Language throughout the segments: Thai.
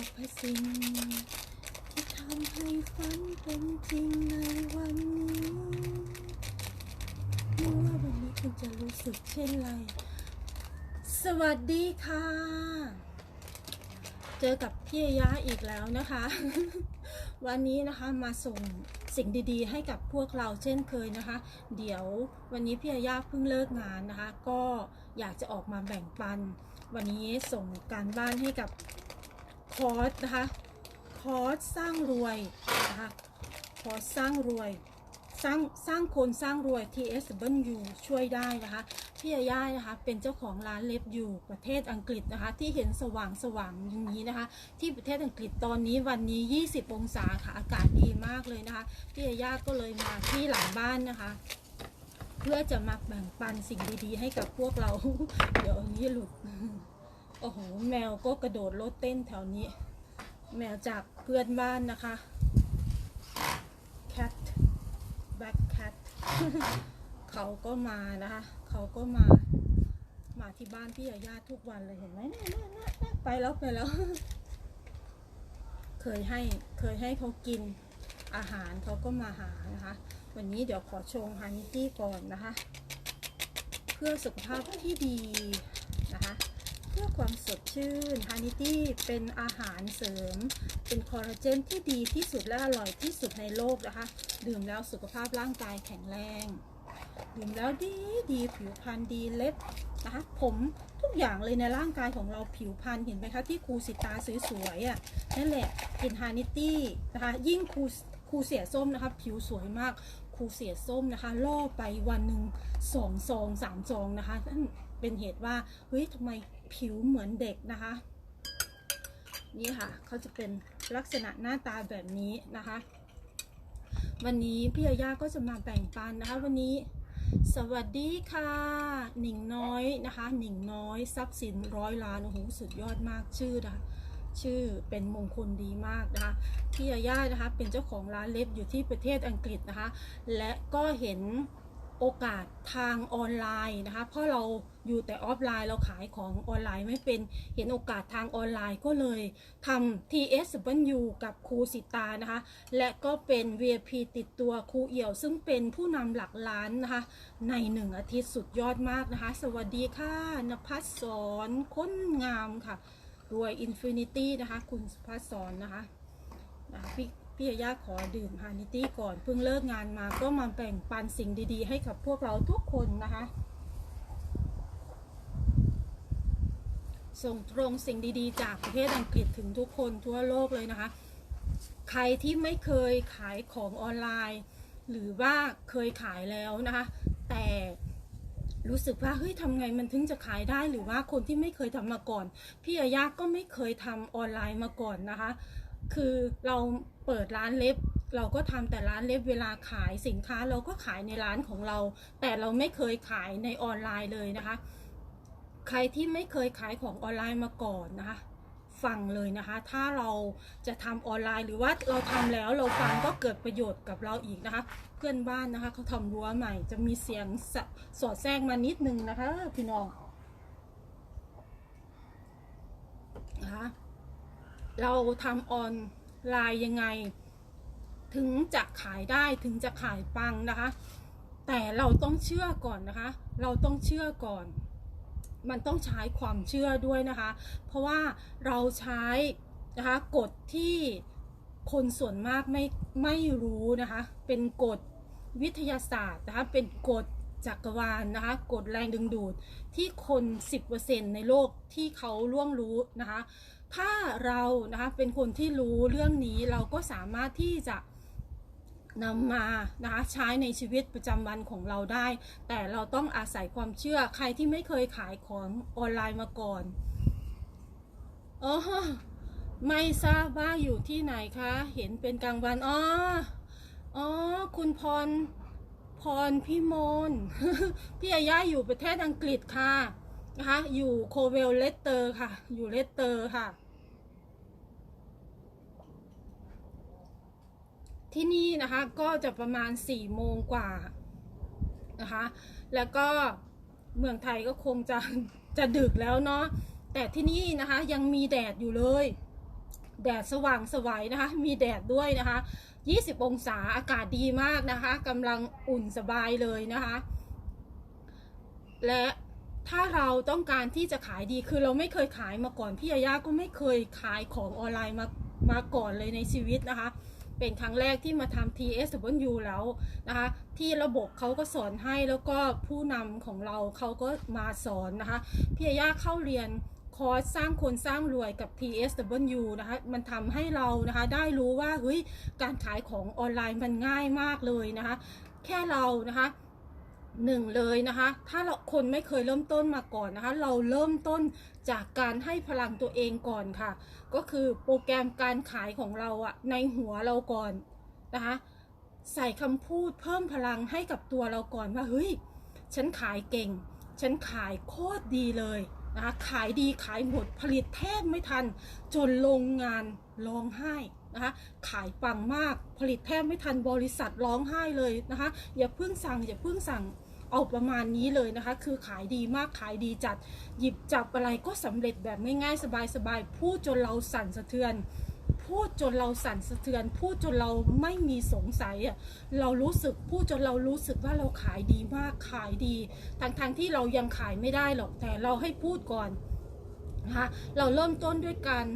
รรพสิ่งที่ทำให้ฝันเป็นจริงในวันนี้ไม่ว่าวันนี้คุณจะรู้สึกเช่นไร สวัสดีค่ะ เจอกับพี่ยะอีกแล้วนะคะ วันนี้นะคะมาส่งสิ่งดีๆ ให้กับพวกเราเช่นเคยนะคะ เดี๋ยววันนี้พี่ยาเพิ่งเลิกงานนะคะ ก็อยากจะออกมาแบ่งปัน วันนี้ส่งการบ้านให้กับ คอร์สนะคะ คอร์สสร้างรวยนะคะคอร์สสร้างรวยสร้างสร้างคนสร้างรวย TSW ช่วยได้นะคะ พี่ยาย่านะคะเป็นเจ้าของร้านเล็บอยู่ประเทศอังกฤษนะคะ ที่เห็นสว่างสว่างอย่างนี้นะคะ ที่ประเทศอังกฤษตอนนี้วันนี้ 20 องศาค่ะอากาศดีมากเลยนะคะ พี่ยาย่าก็เลยมาที่หลังบ้านนะคะเพื่อจะมาแบ่งปันสิ่งดีๆ ให้กับพวกเรา เดี๋ยวนนี้หลุด โอ้โห แมวก็กระโดดรถเต้นแถวนี้ แมวจากเพื่อนบ้านนะคะ cat black cat เขาก็มานะคะ เขาก็มา มาที่บ้านพี่ยายาทุกวันเลยเห็นไหมเนี่ยเนี่ยเนี่ยเนี่ยไปแล้วไปแล้ว เคยให้ เคยให้เขากินอาหารเขาก็มาหานะคะ วันนี้เดี๋ยวขอชงฮานิตี้ก่อนนะคะ เพื่อสุขภาพที่ดีนะคะ พื่อความสดชื่นฮานิตี้เป็นอาหารเสริม เป็นคอลลาเจนที่ดีที่สุดและอร่อยที่สุดในโลกนะคะ ดื่มแล้วสุขภาพร่างกายแข็งแรง ดื่มแล้วดีดีผิวพรรณดีเล็บนะคะผมทุกอย่างเลยในร่างกายของเราผิวพรรณเห็นไหมคะที่ครูสิตาสวยๆอะนั่นแหละกินฮานิตี้นะคะยิ่งครูครูเสียส้มนะคะผิวสวยมากครูเสียส้มนะคะล่อไปวันหนึ่งสองซองสามซองนะคะนั่นเป็นเหตุว่าเฮ้ยทำไม ผิวเหมือนเด็กนะคะ นี่ค่ะเขาจะเป็นลักษณะหน้าตาแบบนี้นะคะ วันนี้พี่ยาย่าก็จะมาแบ่งปันนะคะ วันนี้สวัสดีค่ะ หนิงน้อยนะคะหนิงน้อยทรัพย์สินร้อยล้านโอ้โหสุดยอดมากชื่อนะคะชื่อเป็นมงคลดีมากนะคะพี่ยาย่านะคะเป็นเจ้าของร้านเล็บอยู่ที่ประเทศอังกฤษนะคะ และก็เห็น โอกาสทางออนไลน์นะคะ เพราะเราอยู่แต่ออฟไลน์เราขายของออนไลน์ไม่เป็นเห็นโอกาสทางออนไลน์ก็เลยทำ TSW กับครูสิตานะคะ และก็เป็น VIP ติดตัวครูเอี่ยว ซึ่งเป็นผู้นำหลักล้านนะคะ ในหนึ่งอาทิตย์สุดยอดมากนะคะ สวัสดีค่ะนภัสสรค้นงามค่ะรวยอินฟินิตี้นะคะ คุณสุภัสสรนะคะนะคะพี่ พี่ยาย่าขอดื่มฮานิตี้ก่อนเพิ่งเลิกงานมาก็มาแบ่งปันสิ่งดีๆ ให้กับพวกเราทุกคนนะคะ ส่งตรงสิ่งดีๆ จากประเทศอังกฤษถึงทุกคนทั่วโลกเลยนะคะ ใครที่ไม่เคยขายของออนไลน์ หรือว่าเคยขายแล้วนะคะ แต่รู้สึกว่าเฮ้ยทำไงมันถึงจะขายได้หรือว่าคนที่ไม่เคยทำมาก่อน พี่อาญาก็ไม่เคยทำออนไลน์มาก่อนนะคะ คือเราเปิดร้านเล็บ เราก็ทำแต่ร้านเล็บเวลาขายสินค้าเราก็ขายในร้านของเรา แต่เราไม่เคยขายในออนไลน์เลยนะคะ ใครที่ไม่เคยขายของออนไลน์มาก่อนนะคะฟังเลยนะคะ ถ้าเราจะทำออนไลน์หรือว่าเราทำแล้วเราฟังก็เกิดประโยชน์กับเราอีกนะคะ เพื่อนบ้านนะคะเขาทำรั้วใหม่ จะมีเสียงสสอดแทรกมานิดนึงนะคะพี่น้องนะคะ เราทำออนไลน์ยังไง ถึงจะขายได้ถึงจะขายปังนะคะ แต่เราต้องเชื่อก่อนนะคะ เราต้องเชื่อก่อน มันต้องใช้ความเชื่อด้วยนะคะ เพราะว่าเราใช้นะคะกฎที่คนส่วนมากไม่ไม่รู้นะคะ เป็นกฎวิทยาศาสตร์นะคะ เป็นกฎจักรวาลนะคะ กฎแรงดึงดูดที่คน 10%ในโลกที่เขาล่วงรู้นะคะถ้าเรานะคะเป็นคนที่รู้เรื่องนี้เราก็สามารถที่จะนำมานะคะใช้ในชีวิตประจำวันของเราได้ แต่เราต้องอาศัยความเชื่อใครที่ไม่เคยขายของออนไลน์มาก่อนอ๋อไม่ทราบว่าอยู่ที่ไหนคะ เห็นเป็นกลางวันอ๋ออ๋อคุณพรพรพิมลพี่อาย่าอยู่ประเทศอังกฤษค่ะ นะคะ อยู่โคเวลเลสเตอร์ค่ะ อยู่เลสเตอร์ค่ะ ที่นี่นะคะก็จะประมาณ4ี่โมงกว่านะคะ แล้วก็เมืองไทยก็คงจะจะดึกแล้วเนาะ แต่ที่นี่นะคะยังมีแดดอยู่เลย แดดสว่างสวัยนะคะ มีแดดด้วยนะคะ 20 องศาอากาศดีมากนะคะกำลังอุ่นสบายเลยนะคะ และ ถ้าเราต้องการที่จะขายดีคือเราไม่เคยขายมาก่อนพี่ยาย่าก็ไม่เคยขายของออนไลน์มามาก่อนเลยในชีวิตนะคะ เป็นครั้งแรกที่มาทำ TSW แล้วนะคะ ที่ระบบเขาก็สอนให้แล้วก็ผู้นำของเราเขาก็มาสอนนะคะพี่ยาย่าเข้าเรียนคอร์สสร้างคนสร้างรวยกับ TSW นะคะ มันทำให้เรานะคะได้รู้ว่าเฮ้ยการขายของออนไลน์มันง่ายมากเลยนะคะ แค่เรานะคะ หนึ่งเลยนะคะ ถ้าเราคนไม่เคยเริ่มต้นมาก่อนนะคะ เราเริ่มต้นจากการให้พลังตัวเองก่อนค่ะ ก็คือโปรแกรมการขายของเราอะในหัวเราก่อนนะคะ ใส่คำพูดเพิ่มพลังให้กับตัวเราก่อนว่าเฮ้ย ฉันขายเก่ง ฉันขายโคตรดีเลยนะคะ ขายดีขายหมดผลิตแทบไม่ทัน จนโรงงานร้องไห้นะคะขายปังมากผลิตแทบไม่ทันบริษัทร้องไห้เลยนะคะ อย่าเพิ่งสั่งอย่าเพิ่งสั่ง เอาประมาณนี้เลยนะคะ คือขายดีมากขายดีจัด หยิบจับอะไรก็สำเร็จแบบง่ายๆ สบายๆพูดจนเราสั่นสะเทือนพูดจนเราสั่นสะเทือน พูดจนเราไม่มีสงสัยอะเรารู้สึกพูดจนเรารู้สึกว่าเราขายดีมากขายดีทั้งๆทที่เรายังขายไม่ได้หรอกแต่เราให้พูดก่อนนะคะเราเริ่มต้นด้วยการ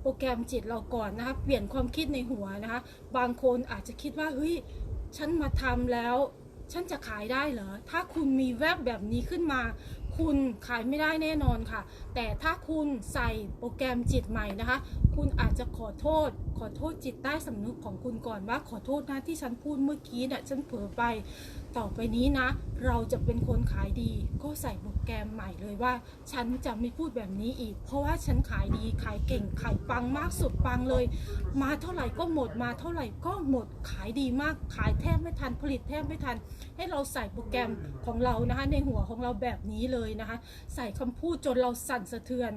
โปรแกรมจิตเราก่อนนะคะเปลี่ยนความคิดในหัวนะคะบางคนอาจจะคิดว่าเฮ้ยฉันมาทำแล้ว ฉันจะขายได้เหรอ ถ้าคุณมีแวบแบบนี้ขึ้นมา คุณขายไม่ได้แน่นอนค่ะ แต่ถ้าคุณใส่โปรแกรมจิตใหม่นะคะ คุณอาจจะขอโทษ ขอโทษจิตใต้สำนึกของคุณก่อนว่าขอโทษนะที่ฉันพูดเมื่อกี้เนี่ยฉันเผลอไป ต่อไปนี้นะ เราจะเป็นคนขายดี ก็ใส่โปรแกรมใหม่เลยว่า ฉันจะไม่พูดแบบนี้อีก เพราะว่าฉันขายดีขายเก่ง ขายปังมากสุดปังเลย มาเท่าไหร่ก็หมดมาเท่าไหร่ก็หมดขายดีมากขายแทบไม่ทันผลิตแทบไม่ทัน ให้เราใส่โปรแกรมของเรานะคะ ในหัวของเราแบบนี้เลยนะคะ ใส่คำพูดจนเราสั่นสะเทือน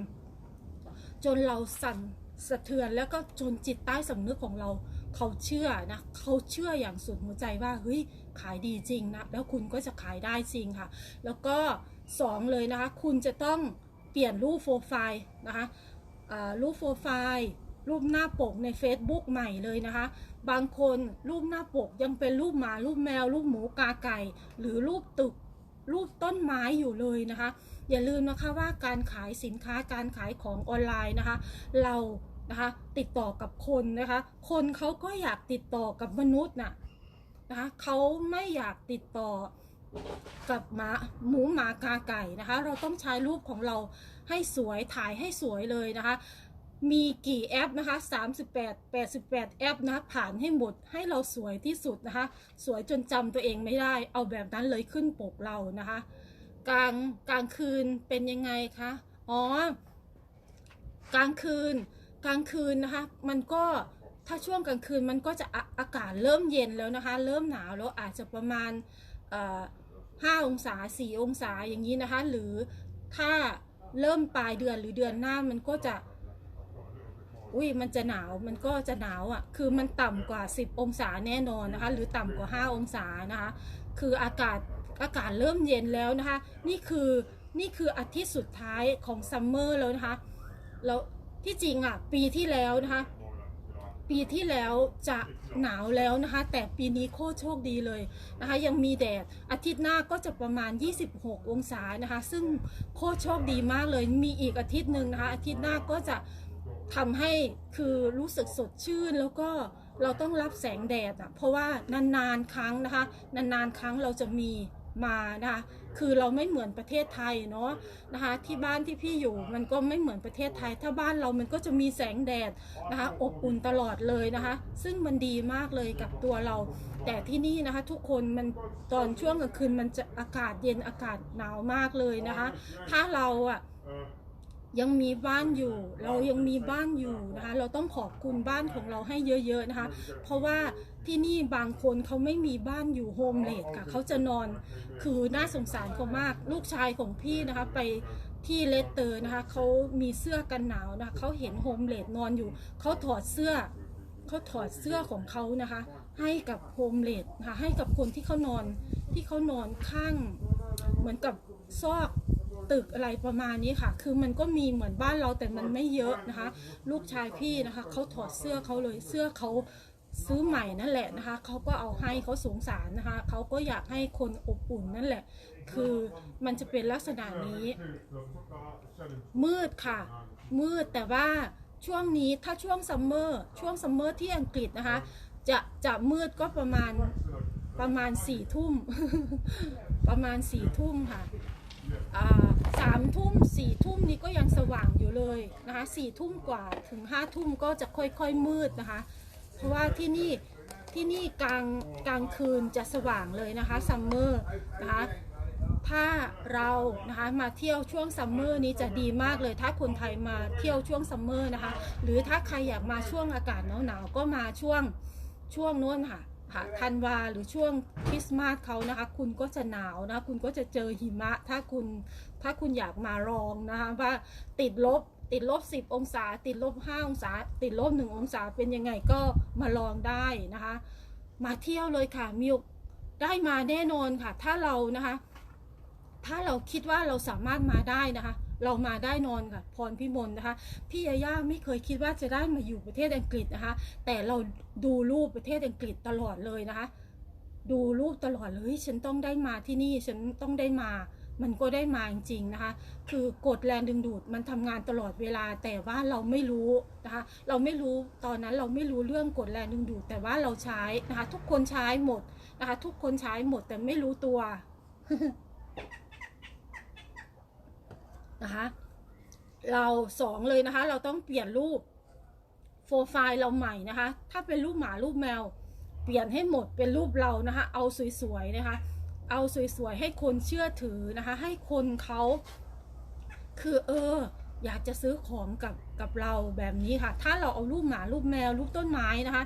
จนเราสั่นสะเทือนแล้วก็จนจิตใต้สำนึกของเรา เขาเชื่อนะเขาเชื่ออย่างสุดหัวใจว่าเฮ้ย ขายดีจริงนะ แล้วคุณก็จะขายได้จริงค่ะ แล้วก็สองเลยนะคะ คุณจะต้องเปลี่ยนรูปโปรไฟล์นะคะรูปโปรไฟล์รูปหน้าปกใน Facebook ใหม่เลยนะคะ บางคนรูปหน้าปกยังเป็นรูปหมารูปแมว รูปหมูกาไก่ หรือรูปตึกรูปต้นไม้อยู่เลยนะคะ อย่าลืมนะคะว่าการขายสินค้าการขายของออนไลน์นะคะ เรานะคะติดต่อกับคนนะคะ คนเขาก็อยากติดต่อกับมนุษย์น่ะ นะคะเขาไม่อยากติดต่อกับหมาหมูหมากาไก่นะคะ เราต้องใช้รูปของเราให้สวยถ่ายให้สวยเลยนะคะ มีกี่แอปนะคะ 38 88 แอปนะผ่านให้หมดให้เราสวยที่สุดนะคะ สวยจนจำตัวเองไม่ได้ เอาแบบนั้นเลยขึ้นปกเรานะคะ กลางกลางคืนเป็นยังไงคะอ๋อกลางคืนกลางคืนนะคะ มันก็ ถ้าช่วงกลางคืนมันก็จะอาอากาศเริ่มเย็นแล้วนะคะ เริ่มหนาวแล้วอาจจะประมาณเอ่อห้าองศาสี่องศาอย่างนี้นะคะ หรือถ้าเริ่มปลายเดือนหรือเดือนหน้ามันก็จะอุ้ยมันจะหนาวมันก็จะหนาวอะ คือมันต่ำกว่า 10 องศาแน่นอนนะคะ หรือต่ำกว่า 5 องศานะคะ คืออากาศอากาศเริ่มเย็นแล้วนะคะ นี่คือนี่คืออาทิตย์สุดท้ายของซัมเมอร์แล้วนะคะแล้วที่จริงอะปีที่แล้วนะคะ ปีที่แล้วจะหนาวแล้วนะคะ แต่ปีนี้โคตรโชคดีเลยนะคะ ยังมีแดดอาทิตย์หน้าก็จะประมาณ 26 องศานะคะ ซึ่งโคตรโชคดีมากเลย มีอีกอาทิตย์หนึ่งนะคะ อาทิตย์หน้าก็จะทำให้คือรู้สึกสดชื่นแล้วก็เราต้องรับแสงแดดอะเพราะว่านานๆครั้งนะคะ นานๆครั้งเราจะมีมานะคะ คือเราไม่เหมือนประเทศไทยเนาะนะคะที่บ้านที่พี่อยู่มันก็ไม่เหมือนประเทศไทย ถ้าบ้านเรามันก็จะมีแสงแดดนะคะอบอุ่นตลอดเลยนะคะ ซึ่งมันดีมากเลยกับตัวเรา แต่ที่นี่นะคะทุกคนมันตอนช่วงกลางคืนมันจะอากาศเย็นอากาศหนาวมากเลยนะคะ ถ้าเราอะ ยังมีบ้านอยู่ เรายังมีบ้านอยู่นะคะ เราต้องขอบคุณบ้านของเราให้เยอะๆนะคะ เพราะว่าที่นี่บางคนเขาไม่มีบ้านอยู่โฮมเลดค่ะเขาจะนอนคือน่าสงสารเขามาก ลูกชายของพี่นะคะไปที่เลสเตอร์นะคะเขามีเสื้อกันหนาวนะคะเขาเห็นโฮมเลดนอนอยู่เขาถอดเสื้อเขาถอดเสื้อของเขานะคะ ให้กับโฮมเลดนะคะให้กับคนที่เขานอนที่เขานอนข้าง เหมือนกับซอก ตึกอะไรประมาณนี้ค่ะ คือมันก็มีเหมือนบ้านเราแต่มันไม่เยอะนะคะ ลูกชายพี่นะคะเขาถอดเสื้อเขาเลยเสื้อเขาซื้อใหม่นั่นแหละนะคะเขาก็เอาให้เขาสงสารนะคะเขาก็อยากให้คนอบอุ่นนั่นแหละ คือมันจะเป็นลักษณะนี้ มืดค่ะ มืดแต่ว่าช่วงนี้ถ้าช่วงซัมเมอร์ช่วงซัมเมอร์ที่อังกฤษนะคะ จะจะมืดก็ประมาณประมาณสี่ทุ่ม ประมาณสี่ทุ่มค่ะ สามทุ่มสี่ทุ่มนี้ก็ยังสว่างอยู่เลยนะคะสี่ทุ่มกว่าถึงห้าทุ่มก็จะค่อยๆมืดนะคะ เพราะว่าที่นี่ที่นี่กลางกลางคืนจะสว่างเลยนะคะซัมเมอร์นะคะถ้าเรานะคะมาเที่ยวช่วงซัมเมอร์นี้จะดีมากเลย ถ้าคนไทยมาเที่ยวช่วงซัมเมอร์นะคะ หรือถ้าใครอยากมาช่วงอากาศหนาวๆก็มาช่วงช่วงโน้นค่ะ ค่ะธันวาหรือช่วงคริสต์มาสเขานะคะ คุณก็จะหนาวนะคุณก็จะเจอหิมะ ถ้าคุณถ้าคุณอยากมาลองนะคะว่าติดลบติดลบ 10 องศา ติดลบ 5 องศา ติดลบ 1 องศาเป็นยังไงก็มาลองได้นะคะ มาเที่ยวเลยค่ะมีโอกได้มาแน่นอนค่ะ ถ้าเรานะคะ ถ้าเราคิดว่าเราสามารถมาได้นะคะ เรามาได้นอนค่ะ พรพิมลนะคะ พี่ยาย่าไม่เคยคิดว่าจะได้มาอยู่ประเทศอังกฤษนะคะ แต่เราดูรูปประเทศอังกฤษตลอดเลยนะคะ ดูรูปตลอดเลยฉันต้องได้มาที่นี่ฉันต้องได้มา มันก็ได้มาจริงๆนะคะ คือกดแรงดึงดูดมันทำงานตลอดเวลา แต่ว่าเราไม่รู้นะคะ เราไม่รู้ตอนนั้นเราไม่รู้เรื่องกดแรงดึงดูด แต่ว่าเราใช้นะคะ ทุกคนใช้หมดนะคะ ทุกคนใช้หมดแต่ไม่รู้ตัว นะคะ เราสองเลยนะคะ เราต้องเปลี่ยนรูปโปรไฟล์เราใหม่นะคะ ถ้าเป็นรูปหมารูปแมว เปลี่ยนให้หมดเป็นรูปเรานะคะ เอาสวยๆนะคะ เอาสวยๆให้คนเชื่อถือนะคะ ให้คนเขาคือเออ อยากจะซื้อของกับกับเราแบบนี้ค่ะ ถ้าเราเอารูปหมารูปแมวรูปต้นไม้นะคะ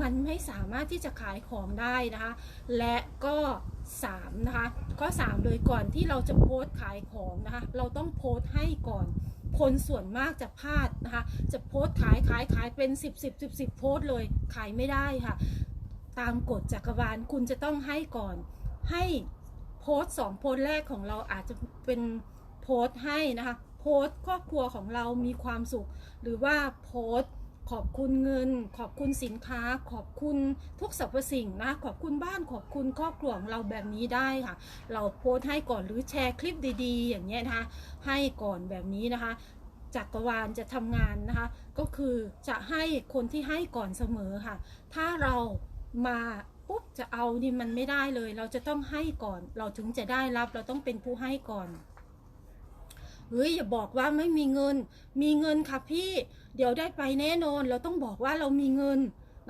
มันไม่สามารถที่จะขายของได้นะคะ และก็ 3นะคะข้อ 3 เลยก่อนที่เราจะโพสต์ขายของนะคะเราต้องโพสต์ให้ก่อนคนส่วนมากจะพลาดนะคะจะโพสต์ขายขายขายเป็น 10 10 10 10โพสต์เลยขายไม่ได้ค่ะ ตามกฎจักรวาลคุณจะต้องให้ก่อนให้โพสต์สองโพสต์แรกของเราอาจจะเป็นโพสต์ให้นะคะโพสต์ครอบครัวของเรามีความสุข หรือว่าโพสต์ ขอบคุณเงิน ขอบคุณสินค้า ขอบคุณทุกสรรพสิ่งนะ ขอบคุณบ้านขอบคุณครอบครัวของเราแบบนี้ได้ค่ะ เราโพสต์ให้ก่อนหรือแชร์คลิปดีๆ อย่างเงี้ยนะคะให้ก่อนแบบนี้นะคะจักรวาลจะทำงานนะคะ ก็คือจะให้คนที่ให้ก่อนเสมอค่ะ ถ้าเรามาปุ๊บจะเอานี่มันไม่ได้เลย เราจะต้องให้ก่อน เราถึงจะได้รับ เราต้องเป็นผู้ให้ก่อน เฮ้ยอย่าบอกว่าไม่มีเงิน มีเงินค่ะพี่ เดี๋ยวได้ไปแน่นอน เราต้องบอกว่าเรามีเงิน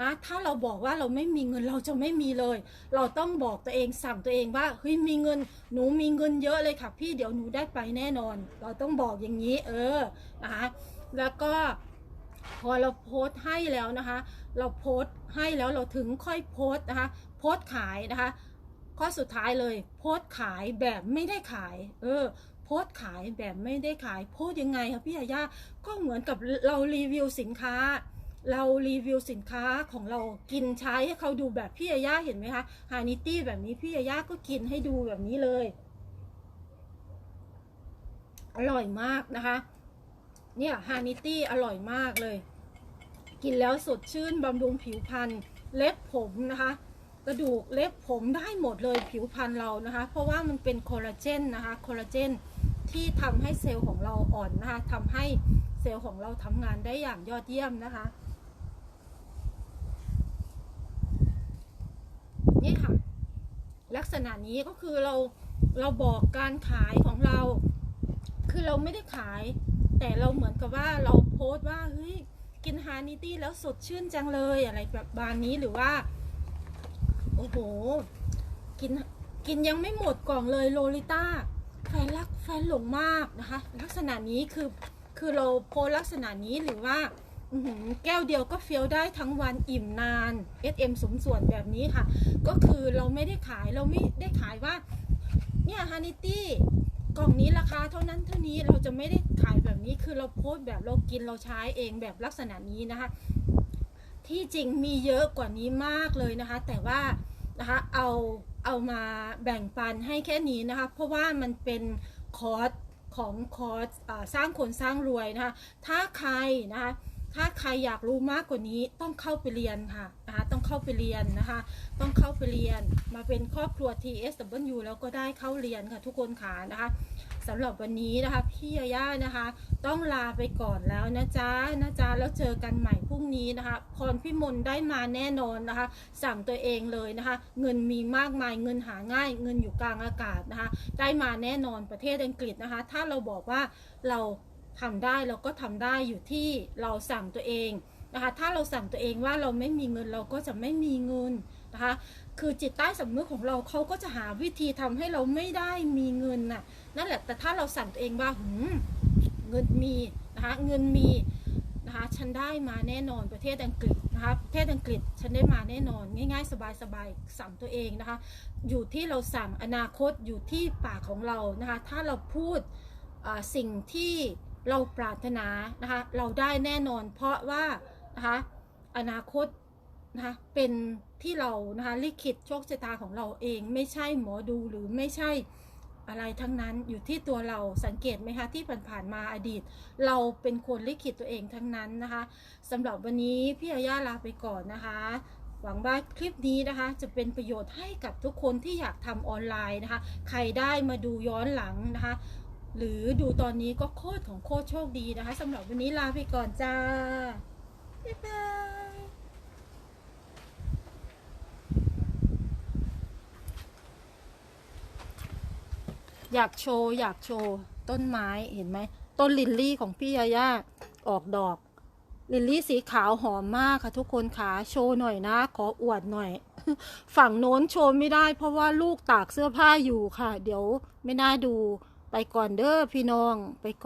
นะ ถ้าเราบอกว่าเราไม่มีเงินเราจะไม่มีเลย เราต้องบอกตัวเองสั่งตัวเองว่าเฮ้ยมีเงิน หนูมีเงินเยอะเลยค่ะพี่ เดี๋ยวหนูได้ไปแน่นอน เราต้องบอกอย่างนี้ เออนะคะแล้วก็พอเราโพสต์ให้แล้วนะคะ เราโพสต์ให้แล้วเราถึงค่อยโพสต์นะคะ โพสต์ขายนะคะ ข้อสุดท้ายเลย โพสต์ขายแบบไม่ได้ขาย เออ โพสขายแบบไม่ได้ขายโพสยังไงคะพี่ยาย่าก็เหมือนกับเรารีวิวสินค้า เรารีวิวสินค้าของเรากินใช้ให้เขาดูแบบพี่ยาย่าเห็นไหมคะฮานิตี้แบบนี้พี่ยาย่าก็กินให้ดูแบบนี้เลย อร่อยมากนะคะ เนี่ยฮานิตี้อร่อยมากเลย กินแล้วสดชื่นบำรุงผิวพรรณเล็บผมนะคะกระดูกเล็บผมได้หมดเลยผิวพรรณเรานะคะ เพราะว่ามันเป็นคอลลาเจนนะคะคอลลาเจน ที่ทำให้เซลล์ของเราอ่อนนะคะทำให้เซลล์ของเราทำงานได้อย่างยอดเยี่ยมนะคะ นี่ค่ะ ลักษณะนี้ก็คือเราเราบอกการขายของเรา คือเราไม่ได้ขาย แต่เราเหมือนกับว่าเราโพสต์ว่าเฮ้ยกินฮานิตี้แล้วสดชื่นจังเลยอะไรแบบบานนี้หรือว่า โอ้โห กินกินยังไม่หมดกล่องเลยโลลิต้า แฟนรักแฟนหลงมากนะคะ ลักษณะนี้คือคือเราโพสลักษณะนี้หรือว่าแก้วเดียวก็เฟี้ยวได้ทั้งวันอิ่มนาน SM สมส่วนแบบนี้ค่ะ ก็คือเราไม่ได้ขายเราไม่ได้ขายว่า เนี่ยฮานิตี้กล่องนี้ราคาเท่านั้นเท่านี้เราจะไม่ได้ขายแบบนี้คือเราโพสแบบเรากินเราใช้เองแบบลักษณะนี้นะคะ ที่จริงมีเยอะกว่านี้มากเลยนะคะ แต่ว่านะคะเอา เอามาแบ่งปันให้แค่นี้นะคะ เพราะว่ามันเป็นคอร์สของคอร์สสร้างคนสร้างรวยนะคะ ถ้าใครนะคะ ถ้าใครอยากรู้มากกว่านี้ต้องเข้าไปเรียนค่ะนะคะต้องเข้าไปเรียนนะคะ ต้องเข้าไปเรียนมาเป็นครอบครัว TSW แล้วก็ได้เข้าเรียนค่ะทุกคนค่ะนะคะสำหรับวันนี้นะคะ พี่ยาย่านะคะ ต้องลาไปก่อนแล้วนะจ๊ะนะจ๊ะแล้วเจอกันใหม่พรุ่งนี้นะคะพรพิมลได้มาแน่นอนนะคะ สั่งตัวเองเลยนะคะ เงินมีมากมายเงินหาง่าย เงินอยู่กลางอากาศนะคะ ได้มาแน่นอนประเทศอังกฤษนะคะ ถ้าเราบอกว่าเรา ทำได้เราก็ทำได้อยู่ที่เราสั่งตัวเองนะคะ ถ้าเราสั่งตัวเองว่าเราไม่มีเงินเราก็จะไม่มีเงินนะคะ คือจิตใต้สำนึกของเราเขาก็จะหาวิธีทำให้เราไม่ได้มีเงินน่ะ นั่นแหละ แต่ถ้าเราสั่งตัวเองว่าหืมเงินมีนะคะ เงินมีนะคะฉันได้มาแน่นอนประเทศอังกฤษนะคะประเทศอังกฤษฉันได้มาแน่นอนง่ายๆ สบายๆสั่งตัวเองนะคะ อยู่ที่เราสั่งอนาคตอยู่ที่ปากของเรานะคะ ถ้าเราพูดสิ่งที่ เราปรารถนานะคะเราได้แน่นอนเพราะว่านะคะอนาคตนะคะเป็นที่เรานะคะลิขิตโชคชะตาของเราเอง ไม่ใช่หมอดูหรือไม่ใช่อะไรทั้งนั้นอยู่ที่ตัวเราสังเกตไหมคะที่ผ่านๆมาอดีต เราเป็นคนลิขิตตัวเองทั้งนั้นนะคะสำหรับวันนี้พี่อาย่าลาไปก่อนนะคะ หวังว่าคลิปนี้นะคะ จะเป็นประโยชน์ให้กับทุกคนที่อยากทำออนไลน์นะคะ ใครได้มาดูย้อนหลังนะคะ หรือดูตอนนี้ก็โคตรของโคตรโชคดีนะคะสำหรับวันนี้ลาไปก่อนจ้า บ๊ายบายอยากโชว์ อยากโชว์ ต้นไม้เห็นไหม ต้นลิลลี่ของพี่ยาย่าออกดอก ลิลลี่สีขาวหอมมากค่ะทุกคนขาโชว์หน่อยนะ ขออวดหน่อย ฝั่งโน้นโชว์ไม่ได้เพราะว่าลูกตากเสื้อผ้าอยู่ค่ะ เดี๋ยวไม่น่าดู ไปก่อนเด้อพี่น้องไปก่อน